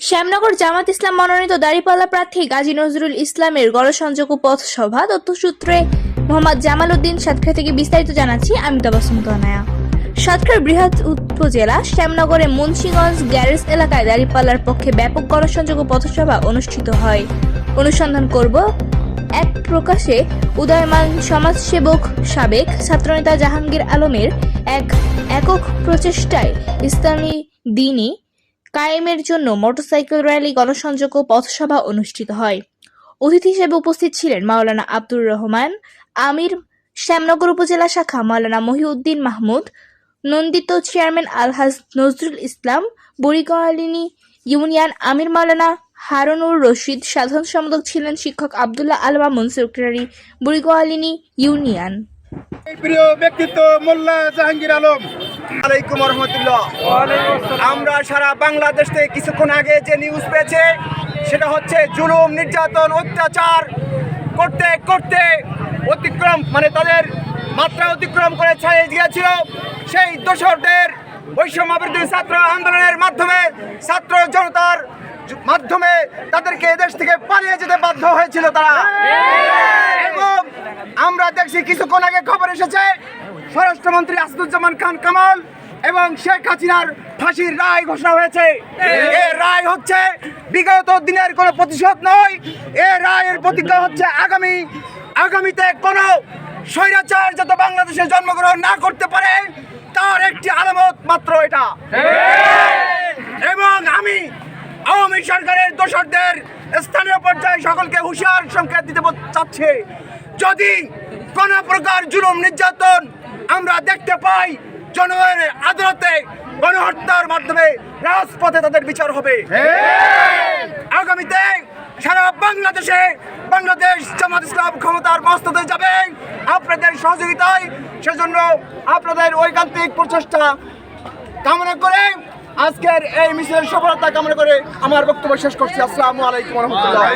শ্যামনগর জামাত ইসলাম মনোনীত দাঁড়িপাল্লা প্রার্থী গাজী নজরুল ইসলামের গণসংযোগ পথসভা তথ্যসূত্রে মোহাম্মদ জামাল উদ্দিন সাতক্ষীরা থেকে বিস্তারিত জানাচ্ছি আমি তবাসুম তনায়া সাতক্ষীরা বৃহৎ উপজেলা শ্যামনগরে মুন্সিগঞ্জ গ্যারেজ এলাকায় দাঁড়িপাল্লার পক্ষে ব্যাপক গণসংযোগ পথসভা অনুষ্ঠিত হয়। অনুসন্ধান করব এক প্রকাশে উদয়মান সমাজসেবক সাবেক ছাত্রনেতা জাহাঙ্গীর আলমের এক একক প্রচেষ্টায় ইসলামী দিনী কায়েমের জন্য মোটরসাইকেল র্যালি, গণসংযোগ ও পথসভা অনুষ্ঠিত হয়। অতিথি হিসেবে উপস্থিত ছিলেন মাওলানা আব্দুর রহমান, আমির শ্যামনগর উপজেলা শাখা মাওলানা মহিউদ্দিন মাহমুদ, নন্দিত চেয়ারম্যান আলহাজ নজরুল ইসলাম, বুড়িগোয়ালিনী ইউনিয়ন আমির মাওলানা হারুনুর রশিদ, সাধারণ সম্পাদক ছিলেন শিক্ষক আবদুল্লাহ আল মামুন সেক্রেটারি বুড়িগোয়ালিনী ইউনিয়ন। প্রিয় ব্যক্তিত্ব মোল্লা জাহাঙ্গীর আলম আলাইকুম রহমতুল্লাহ। আমরা সারা বাংলাদেশ থেকে কিছুক্ষণ আগে যে নিউজ পেয়েছে সেটা হচ্ছে জুলুম নির্যাতন অত্যাচার করতে করতে অতিক্রম মানে তাদের মাত্রা অতিক্রম করে ছাড়িয়ে গিয়েছিল সেই দোষরদের বৈষম্য বিরোধী ছাত্র আন্দোলনের মাধ্যমে ছাত্র জনতার মাধ্যমে তাদেরকে এদেশ থেকে পালিয়ে যেতে বাধ্য হয়েছিল তারা। এবং আমরা দেখছি কিছুক্ষণ আগে খবর এসেছে স্বরাষ্ট্রমন্ত্রী আসাদুজ্জামান খান কামাল এবং শেখ হাসিনার ফাঁসির রায় ঘোষণা হয়েছে। এ রায় হচ্ছে বিগত দিনের কোনো প্রতিশোধ নয়। এ রায়ের প্রতিজ্ঞা হচ্ছে আগামী আগামীতে কোনো স্বৈরাচার যত বাংলাদেশে জন্মগ্রহণ না করতে পারে তার একটি আলামত মাত্র এটা। এবং আমি আওয়ামী সরকারের দোষরদের স্থানীয় পর্যায়ে সকলকে হুঁশিয়ার সংকেত দিতে চাচ্ছে। যদি কোন প্রকার জুলুম নির্যাতন আমরা দেখতে পাই জনগণের আদালতে গণহত্যার মাধ্যমে রাজপথে তাদের বিচার হবে। আগামীতে সারা বাংলাদেশে বাংলাদেশ জামাত ইসলাম ক্ষমতার মস্ততে যাবে। আপনাদের সহযোগিতায় সেজন্য আপনাদের ঐকান্তিক প্রচেষ্টা কামনা করে আজকের এই মিছিলের সফলতা কামনা করে আমার বক্তব্য শেষ করছি। আসসালামু আলাইকুম রহমতুল্লাহ।